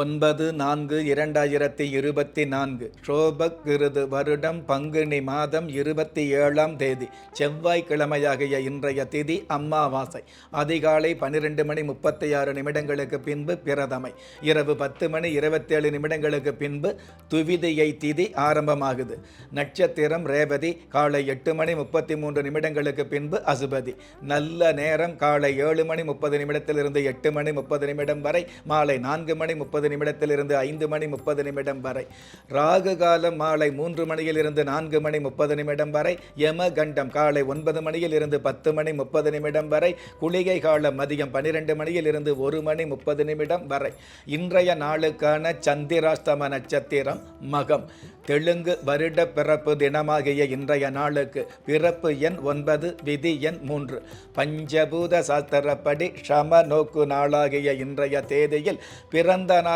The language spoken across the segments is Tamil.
ஒன்பது நான்கு இரண்டாயிரத்தி இருபத்தி நான்கு. ஷோபக் விருது வருடம் பங்குனி மாதம் இருபத்தி ஏழாம் தேதி. செவ்வாய்க்கிழமையாகிய இன்றைய திதி அம்மாவாசை. அதிகாலை பன்னிரெண்டு மணி முப்பத்தி ஆறு நிமிடங்களுக்கு பின்பு பிரதமை. இரவு பத்து மணி இருபத்தேழு நிமிடங்களுக்கு பின்பு துவிதியை திதி ஆரம்பமாகுது. நட்சத்திரம் ரேவதி காலை எட்டு மணி முப்பத்தி மூன்று நிமிடங்களுக்கு பின்பு அசுபதி. நல்ல நேரம் காலை ஏழு மணி முப்பது நிமிடத்திலிருந்து எட்டு மணி முப்பது நிமிடம் வரை மாலை நான்கு மணி முப்பது முப்பது நிமிடத்திலிருந்து ஐந்து மணி முப்பது நிமிடம் வரை. ராகு காலம் மாலை மூன்று மணியிலிருந்து நான்கு மணி முப்பது நிமிடம் வரை. யம கண்டம் காலை ஒன்பது மணியிலிருந்து பத்து மணி முப்பது நிமிடம் வரை. குளிகை காலம் மதியம் பன்னிரெண்டு மணியிலிருந்து ஒரு மணி முப்பது நிமிடம் வரை. இன்றைய நாளுக்கான சந்திராஸ்தம நட்சத்திரம் மகம். தெலுங்கு வருட பிறப்பு தினமாகிய இன்றைய நாளுக்கு பிறப்பு எண் ஒன்பது விதி எண் மூன்று. பஞ்சபூத சாஸ்திரப்படி ஷம நோக்கு நாளாகிய இன்றைய தேதியில் பிறந்த நாள்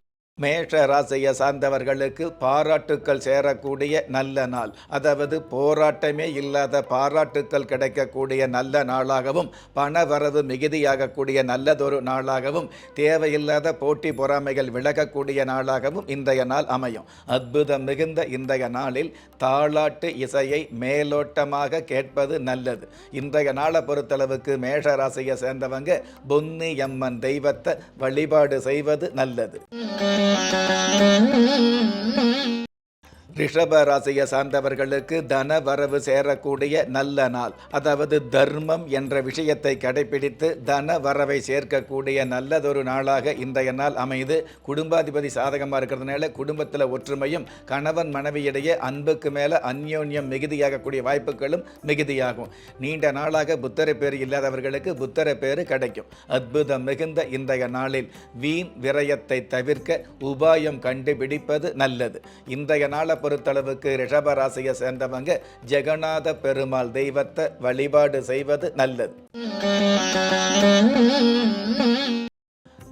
மேஷ ராசியை சார்ந்தவர்களுக்கு பாராட்டுக்கள் சேரக்கூடிய நல்ல நாள். அதாவது போராட்டமே இல்லாத பாராட்டுக்கள் கிடைக்கக்கூடிய நல்ல நாளாகவும் பண வரவு மிகுதியாகக்கூடிய நல்லதொரு நாளாகவும் தேவையில்லாத போட்டி பொறாமைகள் விலகக்கூடிய நாளாகவும் இன்றைய நாள் அமையும். அற்புதம் மிகுந்த இன்றைய நாளில் தாளாட்டு இசையை மேலோட்டமாக கேட்பது நல்லது. இன்றைய நாளை பொறுத்தளவுக்கு மேஷ ராசியை சேர்ந்தவங்க பொன்னி எம்மன் தெய்வத்தை வழிபாடு செய்வது நல்லது. Thank you. ரிஷப ராசியை சார்ந்தவர்களுக்கு தன வரவு சேரக்கூடிய நல்ல நாள். அதாவது தர்மம் என்ற விஷயத்தை கடைபிடித்து தன வரவை சேர்க்கக்கூடிய நல்லதொரு நாளாக இன்றைய நாள் அமைது குடும்பாதிபதி சாதகமாக இருக்கிறதுனால குடும்பத்தில் ஒற்றுமையும் கணவன் மனைவியிடையே அன்புக்கு மேலே அந்யோன்யம் மிகுதியாகக்கூடிய வாய்ப்புகளும் மிகுதியாகும். நீண்ட நாளாக புத்தர பேர் இல்லாதவர்களுக்கு புத்தர பேர் கிடைக்கும். அற்புதம் மிகுந்த இன்றைய நாளில் வீண் விரயத்தை தவிர்க்க உபாயம் கண்டுபிடிப்பது நல்லது. இன்றைய நாளை பொறுத்தளவுக்கு ரிஷபராசியை சேர்ந்தவங்க ஜெகநாத பெருமாள் தெய்வத்தை வழிபாடு செய்வது நல்லது.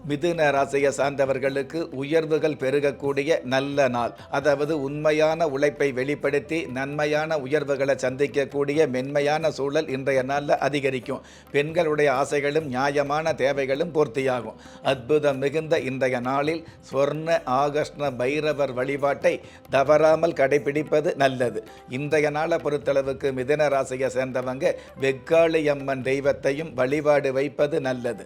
மிதுன ராசியை சார்ந்தவர்களுக்கு உயர்வுகள் பெருகக்கூடிய நல்ல நாள். அதாவது உண்மையான உழைப்பை வெளிப்படுத்தி நன்மையான உயர்வுகளை சந்திக்கக்கூடிய மென்மையான சூழல் இன்றைய நாளில் அதிகரிக்கும். பெண்களுடைய ஆசைகளும் நியாயமான தேவைகளும் பூர்த்தியாகும். அற்புதம் மிகுந்த இன்றைய நாளில் சொர்ண ஆகர்ஷ்ண பைரவர் வழிபாட்டை தவறாமல் கடைபிடிப்பது நல்லது. இன்றைய நாளை பொறுத்தளவுக்கு மிதுன ராசியை சேர்ந்தவங்க வெக்காளியம்மன் தெய்வத்தையும் வழிபாடு வைப்பது நல்லது.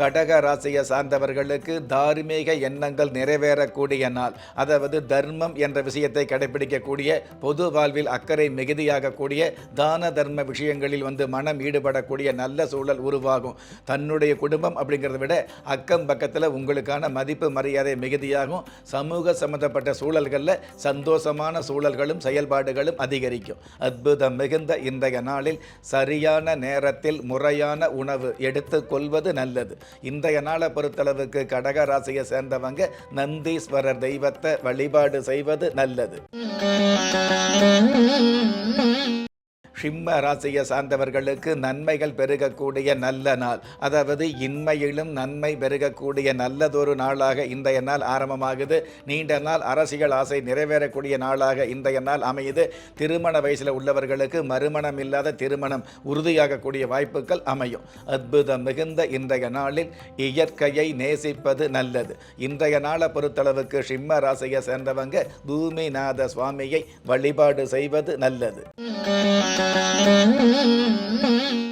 கடக ராசியை சார்ந்தவர்களுக்கு தார்மீக எண்ணங்கள் நிறைவேறக்கூடிய நாள். அதாவது தர்மம் என்ற விஷயத்தை கடைபிடிக்கக்கூடிய பொது வாழ்வில் அக்கறை மிகுதியாகக்கூடிய தான தர்ம விஷயங்களில் வந்து மனம் ஈடுபடக்கூடிய நல்ல சூழல் உருவாகும். தன்னுடைய குடும்பம் அப்படிங்கிறத விட அக்கம் பக்கத்தில் உங்களுக்கான மதிப்பு மரியாதை மிகுதியாகும். சமூக சம்பந்தப்பட்ட சூழல்களில் சந்தோஷமான சூழல்களும் செயல்பாடுகளும் அதிகரிக்கும். அற்புதம் மிகுந்த இன்றைய நாளில் சரியான நேரத்தில் முறையான உணவு எடுத்துக்கொள்வது நல்லது. இன்றைய நாளை பொறுத்தளவுக்கு கடக ராசியை சேர்ந்தவங்க நந்தீஸ்வரர் தெய்வத்தை வழிபாடு செய்வது நல்லது. சிம்ம ராசியை சார்ந்தவர்களுக்கு நன்மைகள் பெருகக்கூடிய நல்ல நாள். அதாவது இன்மையிலும் நன்மை பெருகக்கூடிய நல்லதொரு நாளாக இன்றைய நாள் ஆரம்பமாகுது. நீண்ட நாள் அரசியல் ஆசை நிறைவேறக்கூடிய நாளாக இன்றைய நாள் அமையுது. திருமண வயசில் உள்ளவர்களுக்கு மறுமணம் இல்லாத திருமணம் உறுதியாகக்கூடிய வாய்ப்புகள் அமையும். அற்புதம் மிகுந்த இன்றைய நாளில் இயற்கையை நேசிப்பது நல்லது. இன்றைய நாளை பொறுத்தளவுக்கு சிம்ம ராசியை சேர்ந்தவங்க பூமிநாத சுவாமியை வழிபாடு செய்வது நல்லது. Thank you.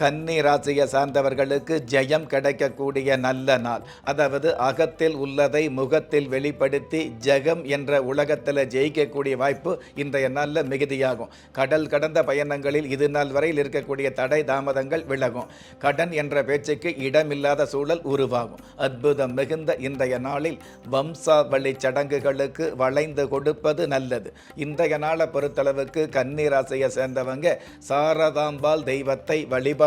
கன்னி ராசியை சார்ந்தவர்களுக்கு ஜெயம் கிடைக்கக்கூடிய நல்ல நாள். அதாவது அகத்தில் உள்ளதை முகத்தில் வெளிப்படுத்தி ஜெகம் என்ற உலகத்தில் ஜெயிக்கக்கூடிய வாய்ப்பு இன்றைய நாளில் மிகுதியாகும். கடல் கடந்த பயணங்களில் இது நாள் வரையில் இருக்கக்கூடிய தடை தாமதங்கள் விலகும். கடன் என்ற பேச்சுக்கு இடமில்லாத சூழல் உருவாகும். அற்புதம் மிகுந்த இன்றைய நாளில் வம்சாவளி சடங்குகளுக்கு வளைந்து கொடுப்பது நல்லது. இன்றைய நாளை பொறுத்தளவுக்கு கன்னி ராசியை சேர்ந்தவங்க சாரதாம்பாள் தெய்வத்தை வழிபாடு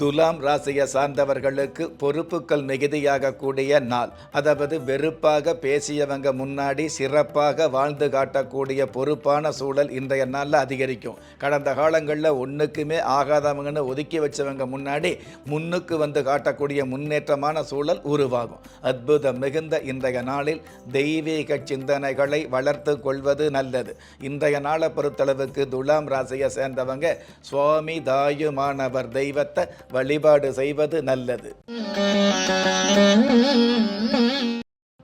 துலாம் ராசியை சார்ந்தவர்களுக்கு பொறுப்புகள் மிகுதியாக கூடிய நாள். அதாவது வெறுப்பாக பேசியவங்க முன்னாடி சிறப்பாக வாழ்ந்து காட்டக்கூடிய பொறுப்பான சூழல் இன்றைய நாளில் அதிகரிக்கும். கடந்த காலங்களில் ஒன்றுக்குமே ஆகாதவங்கன்னு ஒதுக்கி வச்சவங்க முன்னாடி முன்னுக்கு வந்து காட்டக்கூடிய முன்னேற்றமான சூழல் உருவாகும். அற்புதம் மிகுந்த இன்றைய நாளில் தெய்வீக சிந்தனைகளை வளர்த்து கொள்வது நல்லது. இன்றைய நாளை பொறுத்தளவுக்கு துலாம் ராசியை சேர்ந்தவங்க சுவாமி தாயுமானவர் தெய்வத்தை வழிபாடு செய்வது நல்லது.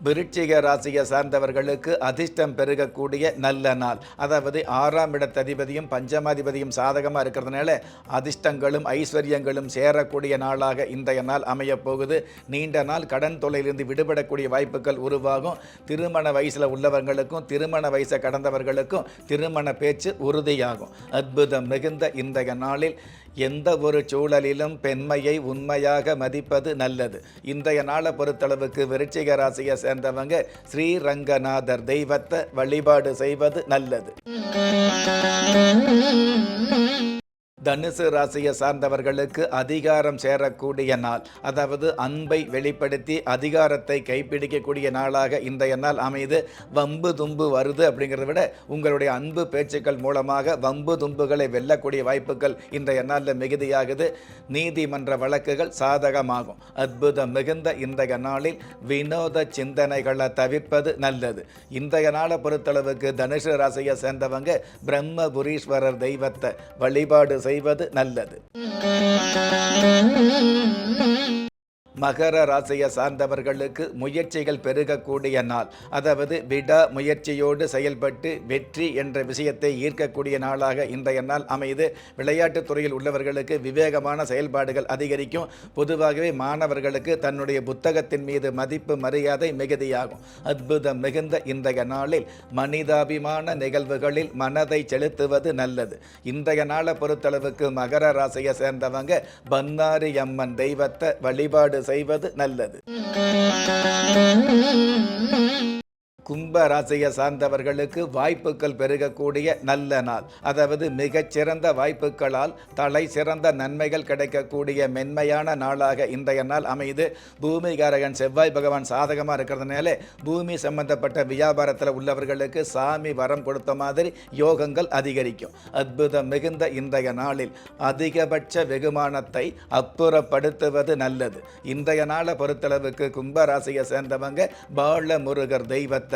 விருச்சிக ராசியை சார்ந்தவர்களுக்கு அதிர்ஷ்டம் பெருகக்கூடிய நல்ல நாள். அதாவது ஆறாம் இடத்ததிபதியும் பஞ்சமாதிபதியும் சாதகமாக இருக்கிறதுனால அதிர்ஷ்டங்களும் ஐஸ்வர்யங்களும் சேரக்கூடிய நாளாக இன்றைய நாள் அமையப்போகுது நீண்ட நாள் கடன் தொலையிலிருந்து விடுபடக்கூடிய வாய்ப்புகள் உருவாகும். திருமண வயசில் உள்ளவர்களுக்கும் திருமண வயசை கடந்தவர்களுக்கும் திருமண பேச்சு உறுதியாகும். அற்புதம் மிகுந்த இன்றைய நாளில் எந்த ஒரு சூழலிலும் பெண்மையை உண்மையாக மதிப்பது நல்லது. இன்றைய நாளை பொறுத்தளவுக்கு விருச்சிக ராசியை சேர்ந்தவங்க ஸ்ரீரங்கநாதர் தெய்வத்தை வழிபாடு செய்வது நல்லது. தனுசு ராசியை சார்ந்தவர்களுக்கு அதிகாரம் சேரக்கூடிய நாள் அதாவது அன்பை வெளிப்படுத்தி அதிகாரத்தை கைப்பிடிக்கக்கூடிய நாளாக இன்றைய நாள் அமைது வம்பு தும்பு வருது அப்படிங்கிறத விட உங்களுடைய அன்பு பேச்சுக்கள் மூலமாக வம்பு தும்புகளை வெல்லக்கூடிய வாய்ப்புகள் இன்றைய நாளில் மிகுதியாகுது. நீதிமன்ற வழக்குகள் சாதகமாகும். அற்புதம் மிகுந்த இன்றைய நாளில் வினோத சிந்தனைகளை தவிர்ப்பது நல்லது. இன்றைய நாளை பொறுத்தளவுக்கு தனுசு ராசியை சேர்ந்தவங்க பிரம்மபுரீஸ்வரர் தெய்வத்தை வழிபாடு செய்வது நல்லது. மகர ராசியை சார்ந்தவர்களுக்கு முயற்சிகள் பெருகக்கூடிய நாள். அதாவது விடா முயற்சியோடு செயல்பட்டு வெற்றி என்ற விஷயத்தை ஈர்க்கக்கூடிய நாளாக இன்றைய நாள் அமைது. விளையாட்டுத் துறையில் உள்ளவர்களுக்கு விவேகமான செயல்பாடுகள் அதிகரிக்கும். பொதுவாகவே மாணவர்களுக்கு தன்னுடைய புத்தகத்தின் மீது மதிப்பு மரியாதை மிகுதியாகும். அற்புதம் மிகுந்த இன்றைய நாளில் மனிதாபிமான நிகழ்வுகளில் மனதை செலுத்துவது நல்லது. இன்றைய நாளை பொறுத்தளவுக்கு மகர ராசியை சேர்ந்தவங்க பன்னாரி அம்மன் தெய்வத்தை வழிபாடு செய்வது நல்லது. கும்ப ராசியை சார்ந்தவர்களுக்கு வாய்ப்புகள் பெருகக்கூடிய நல்ல நாள். அதாவது மிகச்சிறந்த வாய்ப்புகளால் தலை சிறந்த நன்மைகள் கிடைக்கக்கூடிய மென்மையான நாளாக இன்றைய நாள் அமைது பூமிகாரகன் செவ்வாய் பகவான் சாதகமாக இருக்கிறதுனால பூமி சம்பந்தப்பட்ட வியாபாரத்தில் உள்ளவர்களுக்கு சாமி வரம் கொடுத்த மாதிரி யோகங்கள் அதிகரிக்கும். அற்புதம் மிகுந்த இன்றைய நாளில் அதிகபட்ச வெகுமானத்தை அப்புறப்படுத்துவது நல்லது. இன்றைய நாளை பொறுத்தளவுக்கு கும்ப ராசியை சேர்ந்தவங்க பால முருகர் தெய்வத்தை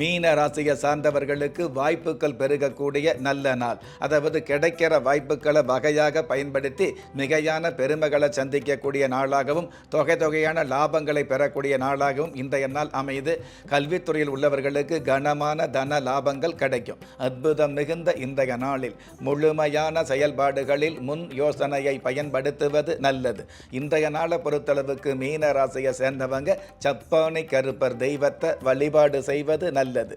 மீன ராசியை சார்ந்தவர்களுக்கு வாய்ப்புகள் பெருகக்கூடிய நல்ல நாள். அதாவது கிடைக்கிற வாய்ப்புகளை வகையாக பயன்படுத்தி மிகையான பெருமைகளை சந்திக்கக்கூடிய நாளாகவும் தொகை தொகையான லாபங்களை பெறக்கூடிய நாளாகவும் இன்றைய நாள் அமைது கல்வித்துறையில் உள்ளவர்களுக்கு கனமான தன லாபங்கள் கிடைக்கும். அற்புதம் மிகுந்த இன்றைய நாளில் முழுமையான செயல்பாடுகளில் முன் யோசனையை பயன்படுத்துவது நல்லது. இன்றைய நாளை பொறுத்தளவுக்கு மீன ராசியை சேர்ந்தவங்க சப்பானி கருப்பர் தெய்வத்தை வழிபாடு செய்வது நல்லது. நல்லது.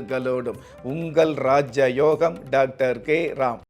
வாழ்த்துக்களோடும் உங்கள் ராஜ்ய யோகம் டாக்டர் கே. ராம்.